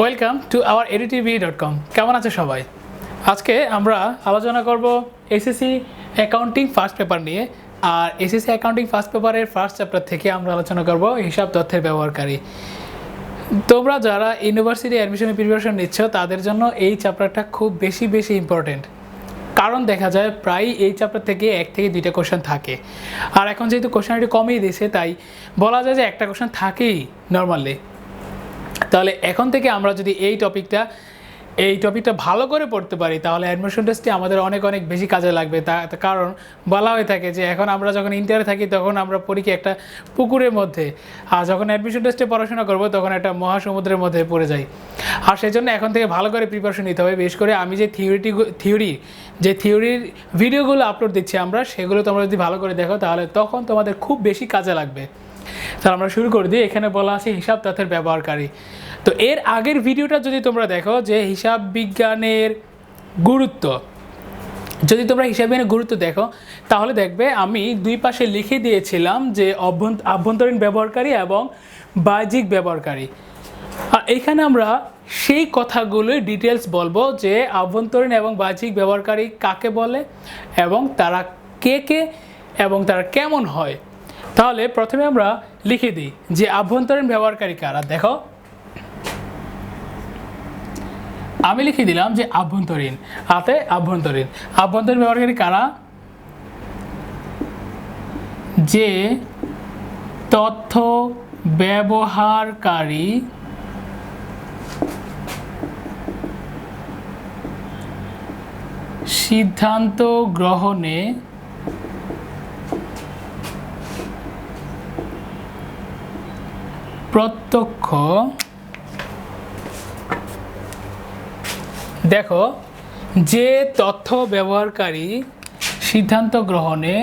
Welcome to our ADTV dot com কেমন আছে সবাই? আজকে আমরা আলোচনা করব এসএসসি অ্যাকাউন্টিং ফার্স্ট পেপার নিয়ে। আর এসএসসি অ্যাকাউন্টিং ফার্স্ট পেপারের ফার্স্ট চ্যাপ্টার থেকে আমরা আলোচনা করব হিসাব তথ্যের ব্যবহারকারী। তোমরা যারা ইউনিভার্সিটি অ্যাডমিশনের প্রিপারেশন নিচ্ছ, তাদের জন্য এই চ্যাপ্টারটা খুব বেশি বেশি ইম্পর্টেন্ট কারণ দেখা যায় প্রায় এই চ্যাপ্টার থেকে এক থেকে দুইটা কোশ্চেন থাকে। আর এখন যেহেতু কোশ্চেন একটু কমিয়ে দিয়েছে, তাই বলা যায় যে একটা কোশ্চেন থাকেই নর্মালি তাহলে এখন থেকে আমরা যদি এই টপিকটা এই টপিকটা ভালো করে পড়তে পারি, তাহলে অ্যাডমিশন টেস্টে আমাদের অনেক অনেক বেশি কাজে লাগবে। তা কারণ বলা হয়ে থাকে যে এখন আমরা যখন ইন্টারে থাকি, তখন আমরা পড়ি কি একটা পুকুরের মধ্যে। আর যখন অ্যাডমিশন টেস্টে পড়াশোনা করব, তখন একটা মহাসমুদ্রের মধ্যে পড়ে যাই। আর সেই জন্য এখন থেকে ভালো করে প্রিপারেশন নিতে হবে। বিশেষ করে আমি যে থিওরিটি থিওরি যে থিওরির ভিডিওগুলো আপলোড দিচ্ছি আমরা, সেগুলো তোমরা যদি ভালো করে দেখো, তাহলে তখন তোমাদের খুব বেশি কাজে লাগবে। তাহলে আমরা শুরু করে দিই। এখানে বলা আছে হিসাব তথ্যের ব্যবহারকারী। তো এর আগের ভিডিওটা যদি তোমরা দেখো যে হিসাব বিজ্ঞানের গুরুত্ব, যদি তোমরা হিসাব বিজ্ঞানের গুরুত্ব দেখো, তাহলে দেখবে আমি দুই পাশে লিখে দিয়েছিলাম যে আভ্যন্তরীণ ব্যবহারকারী এবং বাহ্যিক ব্যবহারকারী। আর এইখানে আমরা সেই কথাগুলোই ডিটেলস বলব যে আভ্যন্তরীণ এবং বাহ্যিক ব্যবহারকারী কাকে বলে এবং তারা কে কে এবং তারা কেমন হয়। তাহলে প্রথমে আমরা লিখে দিই যে আভ্যন্তরীণ ব্যবহারকারী কারা? দেখো। আমি লিখে দিলাম যে আভ্যন্তরীণ। হাতে আভ্যন্তরীণ। আভ্যন্তরীণ ব্যবহারকারী কারা? যে তথ্য ব্যবহারকারী সিদ্ধান্ত গ্রহণে প্রত্যক্ষ। দেখো যে তথ্য ব্যবহারকারী সিদ্ধান্ত গ্রহণে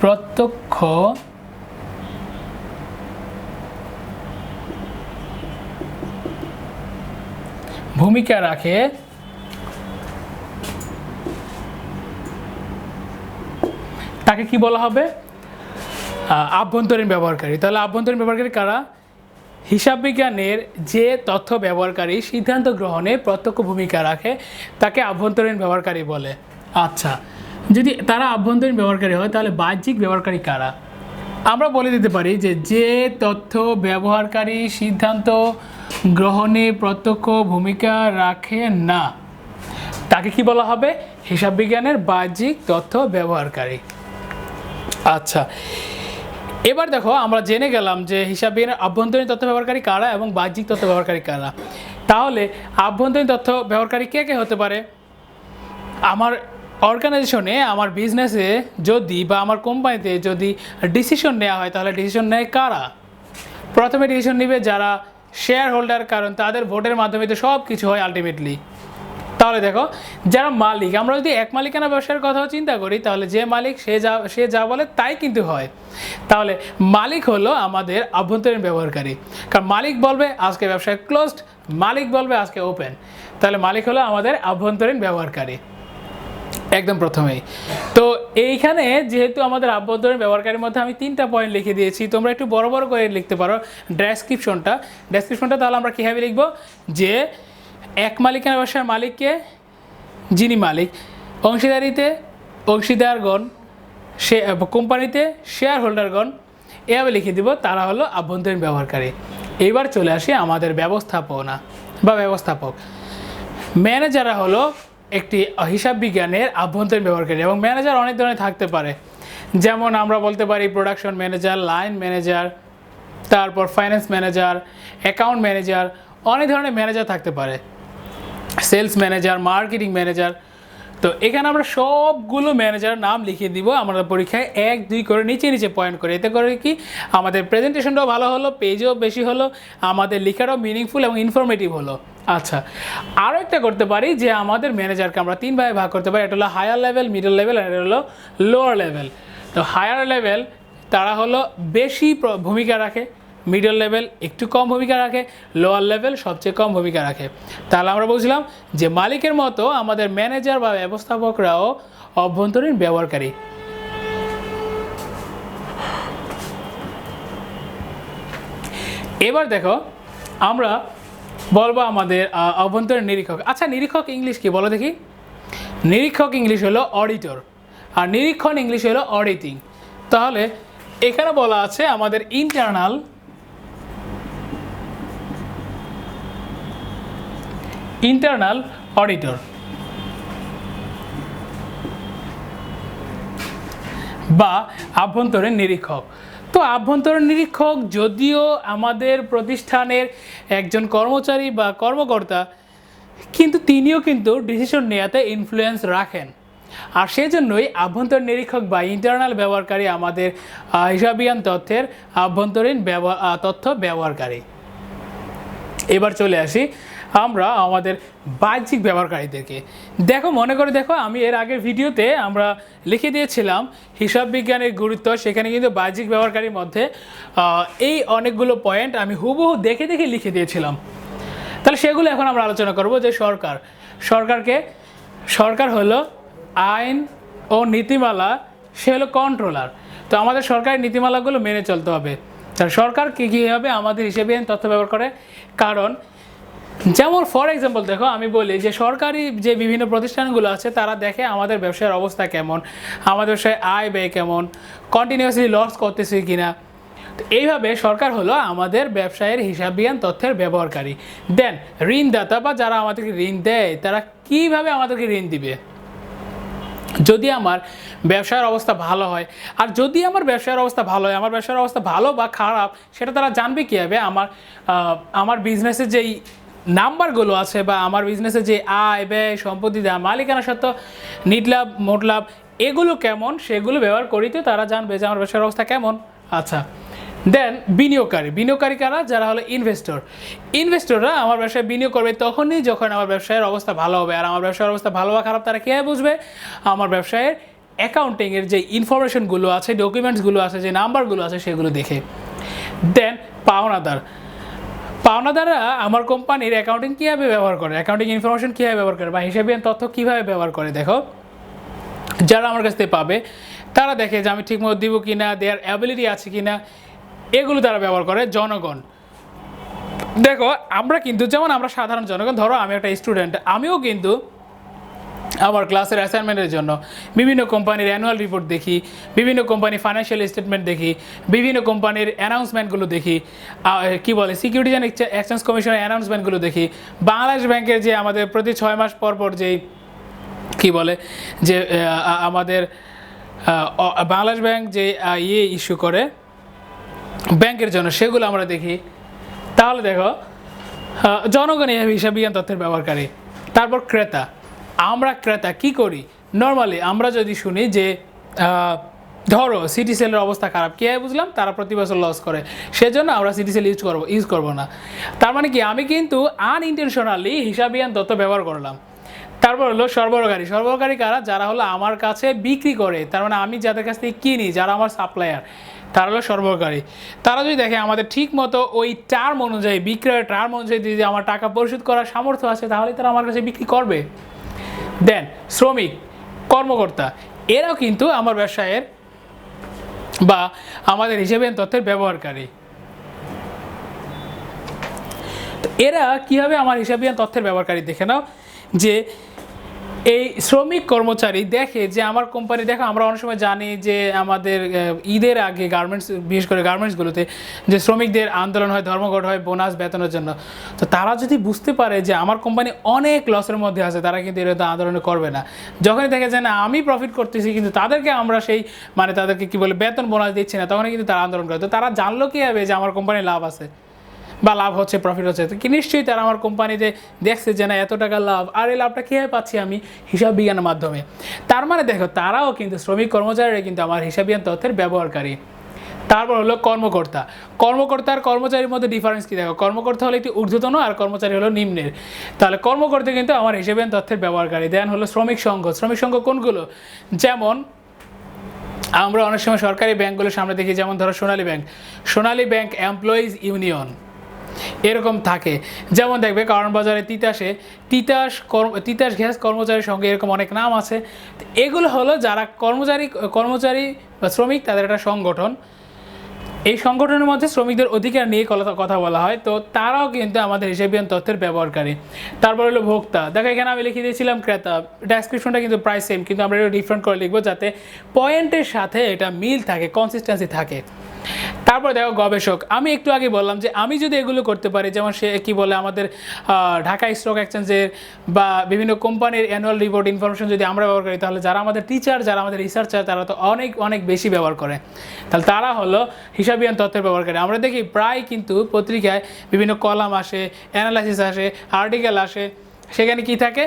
প্রত্যক্ষ ভূমিকা রাখে তাকে কি বলা হবে? আভ্যন্তরীণ ব্যবহারকারী। তাহলে আভ্যন্তরীণ ব্যবহারকারী কারা? হিসাব বিজ্ঞানের যে তথ্য ব্যবহারকারী সিদ্ধান্ত গ্রহণে প্রত্যক্ষ ভূমিকা রাখে, তাকে আভ্যন্তরীণ ব্যবহারকারী বলে। আচ্ছা যদি তারা আভ্যন্তরীণ ব্যবহারকারী হয়, তাহলে বাহ্যিক ব্যবহারকারী কারা? আমরা বলে দিতে পারি যে যে তথ্য ব্যবহারকারী সিদ্ধান্ত গ্রহণে প্রত্যক্ষ ভূমিকা রাখে না, তাকে কি বলা হবে? হিসাব বিজ্ঞানের বাহ্যিক তথ্য ব্যবহারকারী। আচ্ছা এবার দেখো, আমরা জেনে গেলাম যে হিসাব বিজ্ঞানের আভ্যন্তরীণ তথ্য ব্যবহারকারী কারা এবং বাহ্যিক তথ্য ব্যবহারকারী কারা। তাহলে আভ্যন্তরীণ তথ্য ব্যবহারকারী কে কে হতে পারে? আমার অর্গানাইজেশনে আমার বিজনেসে যদি বা আমার কোম্পানিতে যদি ডিসিশন নেওয়া হয়, তাহলে ডিসিশন নেয় কারা? প্রথমে ডিসিশন নেবে যারা শেয়ার হোল্ডার কারণ তাদের ভোটের মাধ্যমে তো সব কিছু হয় আলটিমেটলি তাহলে দেখো, যারা মালিক, আমরা যদি এক মালিকানা ব্যবসার কথাও চিন্তা করি, তাহলে যে মালিক সে যা সে যা বলে তাই কিন্তু হয়। তাহলে মালিক হলো আমাদের আভ্যন্তরীণ ব্যবহারকারী। কারণ মালিক বলবে, আজকে ব্যবসায় ক্লোজড মালিক বলবে, আজকে ওপেন তাহলে মালিক হলো আমাদের আভ্যন্তরীণ ব্যবহারকারী। একদম প্রথমেই। তো এইখানে যেহেতু আমাদের আভ্যন্তরীণ ব্যবহারকারীর মধ্যে আমি তিনটা পয়েন্ট লিখে দিয়েছি, তোমরা একটু বড় বড় করে লিখতে পারো ডেসক্রিপশনটা ডেসক্রিপশনটা তাহলে আমরা কীভাবে লিখব? যে এক মালিকানা ব্যবসার মালিককে যিনি মালিক, অংশীদারিতে অংশীদারগণ, সে কোম্পানিতে শেয়ার হোল্ডারগণ এভাবে লিখে দিব, তারা হলো আভ্যন্তরীণ ব্যবহারকারী। এইবার চলে আসি আমাদের ব্যবস্থাপনা বা ব্যবস্থাপক। ম্যানেজাররা হলো একটি হিসাব বিজ্ঞানের আভ্যন্তরীণ ব্যবহারকারী এবং ম্যানেজার অনেক ধরনের থাকতে পারে। যেমন আমরা বলতে পারি প্রোডাকশন ম্যানেজার লাইন ম্যানেজার তারপর ফাইন্যান্স ম্যানেজার অ্যাকাউন্ট ম্যানেজার অনেক ধরনের ম্যানেজার থাকতে পারে। সেলস ম্যানেজার মার্কেটিং ম্যানেজার তো এখানে আমরা সবগুলো ম্যানেজার নাম লিখিয়ে দিব। আমরা পরীক্ষায় এক, দুই করে নিচে নিচে পয়েন্ট করে। এতে করে কি? আমাদের প্রেজেন্টেশনটাও ভালো হলো পেজও বেশি হলো, আমাদের লেখাটাও মিনিংফুল এবং ইনফরমেটিভ হলো। আচ্ছা আরও একটা করতে পারি যে আমাদের ম্যানেজারকে আমরা তিন ভাগে ভাগ করতে পারি। এটা হলো হায়ার লেভেল মিডল লেভেল আর এটা হলো লোয়ার লেভেল তো হায়ার লেভেল তারা হলো বেশি ভূমিকা রাখে। মিডল লেভেল একটু কম ভূমিকা রাখে লোয়ার লেভেল সবচেয়ে কম ভূমিকা রাখে। তাহলে আমরা বলছিলাম যে মালিকের মতো আমাদের ম্যানেজার বা ব্যবস্থাপকরাও অভ্যন্তরীণ ব্যবহারকারী। এবার দেখো, আমরা বলব আমাদের অভ্যন্তরীণ নিরীক্ষক। আচ্ছা নিরীক্ষক ইংলিশ কি বলো দেখি? নিরীক্ষক ইংলিশ হলো অডিটর আর নিরীক্ষণ ইংলিশ হলো অডিটিং তাহলে এখানে বলা আছে আমাদের ইন্টারনাল ইন্টারনাল অডিটর বা আভ্যন্তরীণ নিরীক্ষক। তো আভ্যন্তরীণ নিরীক্ষক যদিও আমাদের প্রতিষ্ঠানের একজন কর্মচারী বা কর্মকর্তা, কিন্তু তিনিও কিন্তু ডিসিশন নেওয়াতে ইনফ্লুয়েন্স রাখেন। আর সেজন্যই আভ্যন্তরীণ নিরীক্ষক বা ইন্টারনাল ব্যবহারকারী আমাদের হিসাবিয়ান তথ্যের আভ্যন্তরীণ ব্যবহার তথ্য ব্যবহারকারী। এবার চলে আসি আমরা আমাদের বাহ্যিক ব্যবহারকারীদেরকে। দেখো, মনে করে দেখো, আমি এর আগের ভিডিওতে আমরা লিখে দিয়েছিলাম, হিসাব বিজ্ঞানের গুরুত্ব, সেখানে কিন্তু বাহ্যিক ব্যবহারকারীর মধ্যে এই অনেকগুলো পয়েন্ট আমি হুবহু দেখে দেখে লিখে দিয়েছিলাম। তাহলে সেগুলো এখন আমরা আলোচনা করব যে সরকার। সরকারকে, সরকার হলো আইন ও নীতিমালা, সে হলো কন্ট্রোলার তো আমাদের সরকারি নীতিমালাগুলো মেনে চলতে হবে। তাহলে সরকার কী কী হবে? আমাদের হিসেবে তথ্য ব্যবহার করে। কারণ যেমন ফর এক্সাম্পল দেখো, আমি বলি যে সরকারি যে বিভিন্ন প্রতিষ্ঠানগুলো আছে, তারা দেখে আমাদের ব্যবসায়ের অবস্থা কেমন, আমাদের ব্যবসায় আয় ব্যয় কেমন কন্টিনিউয়াসলি লস করতেছি কিনা। এইভাবে সরকার হলো আমাদের ব্যবসায়ের হিসাবিয়ান তথ্যের ব্যবহারকারী। দেন ঋণদাতা বা যারা আমাদেরকে ঋণ দেয়, তারা কীভাবে আমাদেরকে ঋণ দিবে? যদি আমার ব্যবসার অবস্থা ভালো হয়, আর যদি আমার ব্যবসার অবস্থা ভালো হয়, আমার ব্যবসার অবস্থা ভালো বা খারাপ, সেটা তারা জানবে কীভাবে? আমার আমার বিজনেসের যেই নাম্বারগুলো আছে বা আমার বিজনেসের যে আয়, ব্যয়, সম্পত্তি দেওয়া, মালিকানা সত্ত্ব নিট লাভ মোট লাভ এগুলো কেমন? সেগুলো ব্যবহার করিতে তারা জানবে যে আমার ব্যবসার অবস্থা কেমন। আচ্ছা দেন বিনিয়োগকারী। বিনিয়োগকারী কারা? যারা হলো ইনভেস্টর ইনভেস্টররা আমার ব্যবসায় বিনিয়োগ করবে তখনই যখন আমার ব্যবসায়ের অবস্থা ভালো হবে। আর আমার ব্যবসার অবস্থা ভালো বা খারাপ তারা কীভাবে বুঝবে? আমার ব্যবসায়ের অ্যাকাউন্টিংয়ের যে ইনফরমেশনগুলো আছে ডকুমেন্টসগুলো আছে, যে নাম্বারগুলো আছে, সেগুলো দেখে। দেন পাওনাদার। পাওনাদাররা আমার কোম্পানির অ্যাকাউন্টিং কীভাবে ব্যবহার করে? অ্যাকাউন্টিং ইনফরমেশন কীভাবে ব্যবহার করে? বা হিসেবে তথ্য কীভাবে ব্যবহার করে? দেখো, যারা আমার কাছ থেকে পাবে, তারা দেখে যে আমি ঠিকমতো দিব কি না দেয়ার অ্যাবিলিটি আছে কি না এগুলো তারা ব্যবহার করে। জনগণ, দেখো, আমরা কিন্তু, যেমন আমরা সাধারণ জনগণ, ধরো আমি একটা স্টুডেন্ট আমিও কিন্তু আমার ক্লাসের অ্যাসাইনমেন্টের জন্য বিভিন্ন কোম্পানির অ্যানুয়াল রিপোর্ট দেখি বিভিন্ন কোম্পানির ফাইন্যান্সিয়াল স্টেটমেন্ট দেখি বিভিন্ন কোম্পানির অ্যানাউন্সমেন্টগুলো দেখি কি বলে সিকিউরিটিজ অ্যান্ড এক্সচেঞ্জ কমিশনের অ্যানাউন্সমেন্টগুলো দেখি। বাংলাদেশ ব্যাংকের যে আমাদের প্রতি ছয় মাস পর পর যেই কি বলে যে আমাদের বাংলাদেশ ব্যাংক যে ইয়ে ইস্যু করে ব্যাংকের জন্য সেগুলো আমরা দেখি। তাহলে দেখো আহ, জনগণই হিসাব বিজ্ঞান তথ্যের ব্যবহারকারী তারপর ক্রেতা। আমরা ক্রেতা কি করি? নর্মালি আমরা যদি শুনি যে ধরো সিটি সেলের অবস্থা খারাপ কীভাবে বুঝলাম? তারা প্রতি বছর লস করে। সেজন্য আমরা সিটি সেল ইউজ করব ইউজ করব না। তার মানে কি? আমি কিন্তু আনইনটেনশনালি হিসাবিয়ান তথ্য ব্যবহার করলাম। তারপর হলো সরবরাহকারী। সরবরাহকারী কারা? যারা হলো আমার কাছে বিক্রি করে। তার মানে আমি যাদের কাছ থেকে কিনি, যারা আমার সাপ্লায়ার তারা হলো সরবরাহকারী। তারা যদি দেখে আমাদের ঠিক মতো ওই টার্ম অনুযায়ী, বিক্রয়ের টার্ম অনুযায়ী যদি আমার টাকা পরিশোধ করার সামর্থ্য আছে, তাহলে তারা আমার কাছে বিক্রি করবে। দেন, শ্রমিক, কর্মকর্তা, এরাও কিন্তু আমার ব্যবসায়ের বা আমাদের হিসেবে তথ্যের ব্যবহারকারী। এরা কীভাবে আমার হিসাবিয়ান তথ্যের ব্যবহারকারী দেখে নাও যে এই শ্রমিক কর্মচারী দেখে যে আমার কোম্পানি, দেখো আমরা অনেক সময় জানি যে আমাদের ঈদের আগে গার্মেন্টস বিশেষ করে গার্মেন্টসগুলোতে যে শ্রমিকদের আন্দোলন হয়, ধর্মঘট হয় বোনাস বেতনের জন্য। তো তারা যদি বুঝতে পারে যে আমার কোম্পানি অনেক লসের মধ্যে আছে, তারা কিন্তু এরকম আন্দোলন করবে না। যখনই দেখে যে না, আমি প্রফিট করতেছি, কিন্তু তাদেরকে আমরা সেই মানে তাদেরকে কি বলে, বেতন বোনাস দিচ্ছি না, তখনই কিন্তু তারা আন্দোলন করে। তো তারা জানলো কী হবে যে আমার কোম্পানি লাভ আছে? বা লাভ হচ্ছে প্রফিট হচ্ছে। তো নিশ্চয়ই তারা আমার কোম্পানিতে দেখছে যে না, এত টাকা লাভ, আর এই লাভটা কীভাবে পাচ্ছি আমি হিসাব বিজ্ঞানের মাধ্যমে? তার মানে দেখো, তারাও কিন্তু শ্রমিক কর্মচারীরা কিন্তু আমার হিসাব বিজ্ঞান তথ্যের ব্যবহারকারী। তারপর হলো কর্মকর্তা। কর্মকর্তা আর কর্মচারীর মধ্যে ডিফারেন্স কী দেখো? কর্মকর্তা হলো একটি ঊর্ধ্বতন আর কর্মচারী হলো নিম্নের। তাহলে কর্মকর্তা কিন্তু আমার হিসাবে তথ্যের ব্যবহারকারী। দেন হলো শ্রমিক সংঘ। শ্রমিক সংঘ কোনগুলো? যেমন, আমরা অনেক সময় সরকারি ব্যাংকগুলোর সামনে দেখি, যেমন ধরো Sonali bank. Sonali bank employees union এরকম থাকে। যেমন দেখবে কারণ বাজারে তিতাসে, তিতাস কর্ম তিতাস গ্যাস কর্মচারীর সঙ্গে এরকম অনেক নাম আছে। এগুলো হলো যারা কর্মচারী কর্মচারী বা শ্রমিক, তাদের একটা সংগঠন। এই সংগঠনের মধ্যে শ্রমিকদের অধিকার নিয়ে কথা বলা হয়। তো তারাও কিন্তু আমাদের হিসাবিয়ান তথ্যের ব্যবহারকারী। তারপর হলো ভোক্তা। দেখো, এখানে আমি লিখে দিয়েছিলাম ক্রেতা। ডেসক্রিপশনটা কিন্তু প্রায় সেম কিন্তু আমরা এটা ডিফারেন্ট করে লিখব যাতে পয়েন্টের সাথে এটা মিল থাকে কনসিস্টেন্সি থাকে। তারপর দেখো গবেষক, আমি একটু আগে বললাম যে আমি যদি এগুলো করতে পারি, যেমন সে কি বলে আমাদের ঢাকা স্টক এক্সচেঞ্জের বা বিভিন্ন কোম্পানির অ্যানুয়াল রিপোর্ট ইনফরমেশন যদি আমরা ব্যবহার করি, তাহলে যারা আমাদের টিচার যারা আমাদের রিসার্চার তারা তো অনেক অনেক বেশি ব্যবহার করে। তাহলে তারা হলো হিসাবিয়ান তথ্যের ব্যবহারকারী আমরা দেখি প্রায় কিন্তু পত্রিকায় বিভিন্ন কলাম আসে অ্যানালাইসিস আসে আর্টিকেল আসে সেখানে কি থাকে?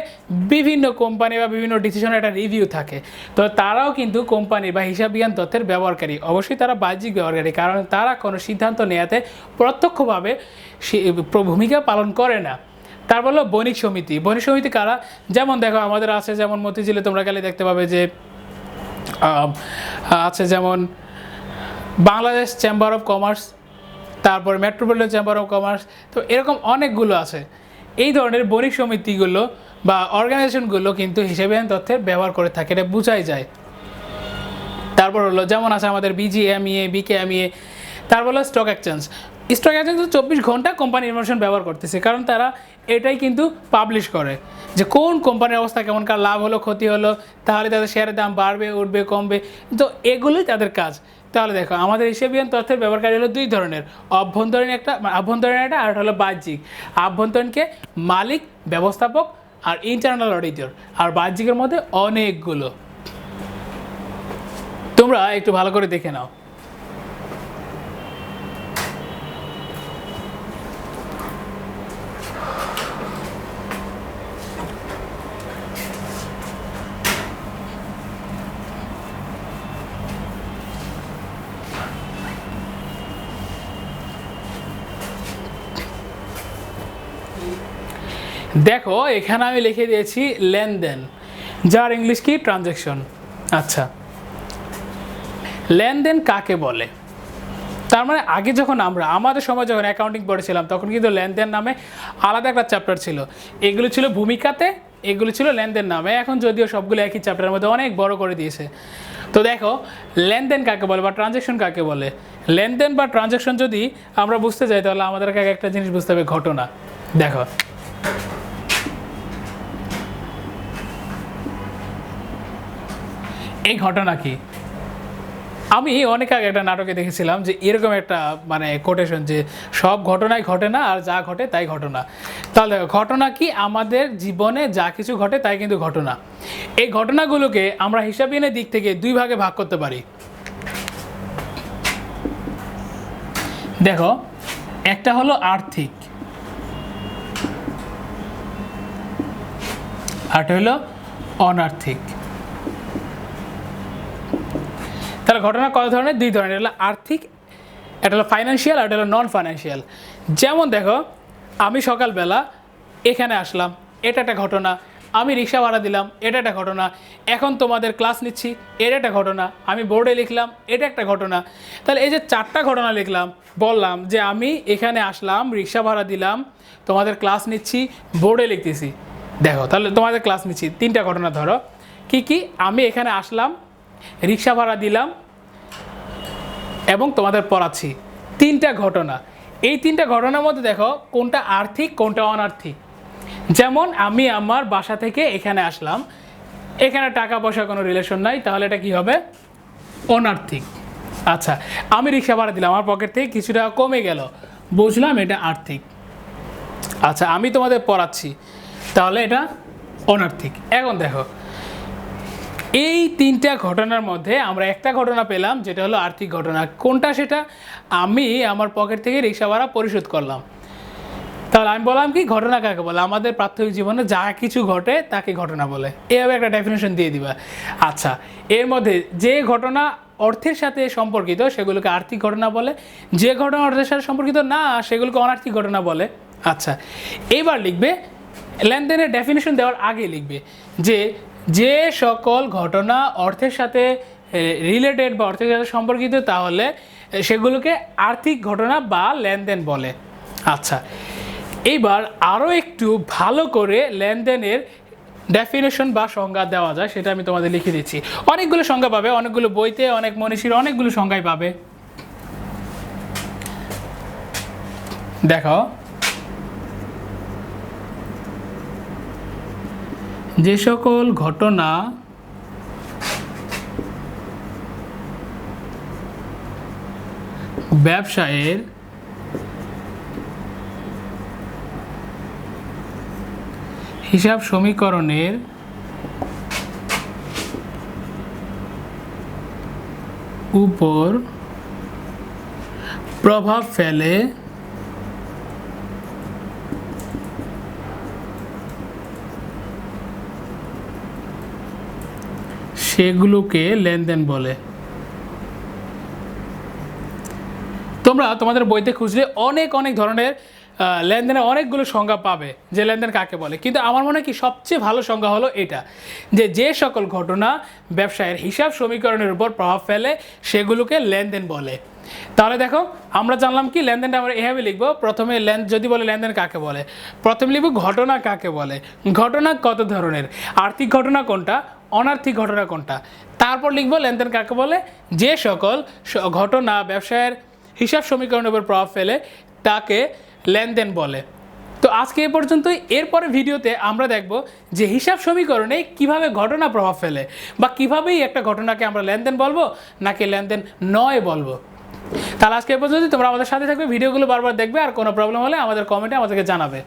বিভিন্ন কোম্পানি বা বিভিন্ন ডিসিশনের একটা রিভিউ থাকে। তো তারাও কিন্তু কোম্পানি বা হিসাববিজ্ঞান তথ্যের ব্যবহারকারী। অবশ্যই তারা বাহ্যিক ব্যবহারকারী, কারণ তারা কোনো সিদ্ধান্ত নেওয়াতে প্রত্যক্ষভাবে ভূমিকা পালন করে না। তারপর হলো বণিক সমিতি। বণিক সমিতি কারা? যেমন দেখো, আমাদের আছে যেমন মতিঝিলে, তোমরা গেলে দেখতে পাবে যে আছে যেমন বাংলাদেশ চেম্বার অফ কমার্স তারপর মেট্রোপলিটন চেম্বার অফ কমার্স তো এরকম অনেকগুলো আছে। এই ধরনের বণিক সমিতিগুলো বা অর্গানাইজেশনগুলো কিন্তু হিসেবে তথ্যের ব্যবহার করে থাকে, এটা বোঝাই যায়। তারপর হলো, যেমন আছে আমাদের বিজিএমইএ বিকেএমইএ তারপর হলো স্টক এক্সচেঞ্জ স্টক এক্সচেঞ্জ তো চব্বিশ ঘণ্টা কোম্পানি ইনফরমেশন ব্যবহার করতেছে, কারণ তারা এটাই কিন্তু পাবলিশ করে যে কোন কোম্পানির অবস্থা কেমন, কার লাভ হলো, ক্ষতি হলো, তাহলে তাদের শেয়ারের দাম বাড়বে, উঠবে, কমবে, তো এগুলোই তাদের কাজ। তাহলে দেখো, আমাদের হিসেবিয়ান তথ্যের ব্যবহারকারী হলো দুই ধরনের। অভ্যন্তরীণ একটা আভ্যন্তরীণ একটা আর হলো বাহ্যিক। আভ্যন্তরীণকে মালিক, ব্যবস্থাপক আর ইন্টারনাল অডিটর আর বাহ্যিকের মধ্যে অনেকগুলো। তোমরা একটু ভালো করে দেখে নাও। দেখো, এখানে আমি লিখে দিয়েছি লেনদেন, যার ইংলিশ কি? ট্রানজ্যাকশন আচ্ছা। লেনদেন কাকে বলে? তার মানে আগে যখন আমরা, আমাদের সময় যখন অ্যাকাউন্টিং পড়েছিলাম, তখন কিন্তু লেনদেন নামে আলাদা একটা চ্যাপ্টার ছিল। এগুলো ছিল ভূমিকাতে, এগুলো ছিল লেনদেন নামে। এখন যদিও সবগুলো একই চ্যাপ্টারের মধ্যে অনেক বড় করে দিয়েছে। তো দেখো, লেনদেন কাকে বলে বা ট্রানজ্যাকশন কাকে বলে? লেনদেন বা ট্রানজ্যাকশন যদি আমরা বুঝতে যাই, তাহলে আমাদের আগে একটা জিনিস বুঝতে হবে, ঘটনা। দেখো। এই ঘটনা কি? আমি অনেক আগে একটা নাটকে দেখেছিলাম যে এরকম একটা মানে কোটেশন যে সব ঘটনাই ঘটে না আর যা ঘটে তাই ঘটনা। তাহলে ঘটনা কি? আমাদের জীবনে যা কিছু ঘটে তাই কিন্তু ঘটনা। এই ঘটনাগুলোকে আমরা হিসাবিনের দিক থেকে দুই ভাগে ভাগ করতে পারি। দেখো, একটা হলো আর্থিক আরটা হলো অনার্থিক তাহলে ঘটনা কত ধরনের? দুই ধরনের। এটা হলো আর্থিক, এটা হলো ফাইন্যান্সিয়াল আর এটা হলো নন ফাইন্যান্সিয়াল যেমন দেখো, আমি সকালবেলা এখানে আসলাম, এটা একটা ঘটনা। আমি রিক্সা ভাড়া দিলাম, এটা একটা ঘটনা। এখন তোমাদের ক্লাস নিচ্ছি, এটা একটা ঘটনা। আমি বোর্ডে লিখলাম, এটা একটা ঘটনা। তাহলে এই যে চারটা ঘটনা লিখলাম, বললাম যে আমি এখানে আসলাম, রিক্সা ভাড়া দিলাম, তোমাদের ক্লাস নিচ্ছি বোর্ডে লিখতেছি। দেখো, তাহলে তোমাদের ক্লাস নিচ্ছি। তিনটা ঘটনা ধরো। কি কি? আমি এখানে আসলাম রিক্সা ভাড়া দিলাম এবং তোমাদের পড়াচ্ছি। তিনটা ঘটনা। এই তিনটা ঘটনার মধ্যে দেখো কোনটা আর্থিক, কোনটা অনার্থিক। যেমন আমি আমার বাসা থেকে এখানে আসলাম, এখানে টাকা পয়সা কোনো রিলেশন নাই, তাহলে এটা কি হবে? অনার্থিক। আচ্ছা আমি রিক্সা ভাড়া দিলাম, আমার পকেট থেকে কিছু টাকা কমে গেল। বুঝলাম এটা আর্থিক। আচ্ছা আমি তোমাদের পড়াচ্ছি, তাহলে এটা অনার্থিক। এখন দেখো এই তিনটা ঘটনার মধ্যে আমরা একটা ঘটনা পেলাম, যেটা হলো আর্থিক ঘটনা। কোনটা সেটা? আমি আমার পকেট থেকে রিক্সা ভাড়া পরিশোধ করলাম। তাহলে আমি বললাম কি, ঘটনা কাকে বলে? আমাদের প্রাথমিক জীবনে যা কিছু ঘটে, তাকে ঘটনা বলে। এভাবে একটা ডেফিনেশন দিয়ে দিবা। আচ্ছা এর মধ্যে যে ঘটনা অর্থের সাথে সম্পর্কিত, সেগুলোকে আর্থিক ঘটনা বলে। যে ঘটনা অর্থের সাথে সম্পর্কিত, না, সেগুলোকে অনার্থিক ঘটনা বলে। আচ্ছা এবার লিখবে, লেনদেনের ডেফিনেশন দেওয়ার আগে লিখবে যে যে সকল ঘটনা অর্থের সাথে রিলেটেড বা অর্থের সাথে সম্পর্কিত, তাহলে সেগুলোকে আর্থিক ঘটনা বা লেনদেন বলে। আচ্ছা এইবার আরও একটু ভালো করে লেনদেনের ডেফিনেশন বা সংজ্ঞা দেওয়া যায়, সেটা আমি তোমাদের লিখে দিচ্ছি। অনেকগুলো সংজ্ঞা পাবে, অনেকগুলো বইতে, অনেক মনীষীর অনেকগুলো সংজ্ঞাই পাবে। দেখো যে সকল ঘটনা ব্যবসায়ের হিসাব সমীকরণের উপর প্রভাব ফেলে সেগুলোকে লেনদেন বলে। তোমরা তোমাদের বইতে খুঁজলে অনেক অনেক ধরনের লেনদেনের অনেকগুলো সংজ্ঞা পাবে। যে লেনদেন কাকে বলে? কিন্তু আমার মনে হয় কি সবচেয়ে ভালো সংজ্ঞা হলো এটা, যে যে সকল ঘটনা ব্যবসায়ের হিসাব সমীকরণের উপর প্রভাব ফেলে সেগুলোকে লেনদেন বলে। তাহলে দেখো, আমরা জানলাম কি লেনদেনটা আমরা এভাবে লিখব, প্রথমে লেন, যদি বলে লেনদেন কাকে বলে, প্রথমে লিখব ঘটনা কাকে বলে, ঘটনা কত ধরনের, আর্থিক ঘটনা কোনটা অনার্থিক ঘটনা কোনটা? তারপর লিখব, লেনদেন কাকে বলে? যে সকল ঘটনা ব্যবসায়ের হিসাব সমীকরণের উপর প্রভাব ফেলে, তাকে লেনদেন বলে। তো আজকে এ পর্যন্তই। এরপরে ভিডিওতে আমরা দেখব যে হিসাব সমীকরণে কীভাবে ঘটনা প্রভাব ফেলে বা কিভাবেই একটা ঘটনাকে আমরা লেনদেন বলব নাকি লেনদেন নয় বলব। তাহলে আজকে এ পর্যন্ত তোমরা আমাদের সাথে থাকবে, ভিডিওগুলো বারবার দেখবে, আর কোনো প্রবলেম হলে আমাদের কমেন্টে আমাদেরকে জানাবে।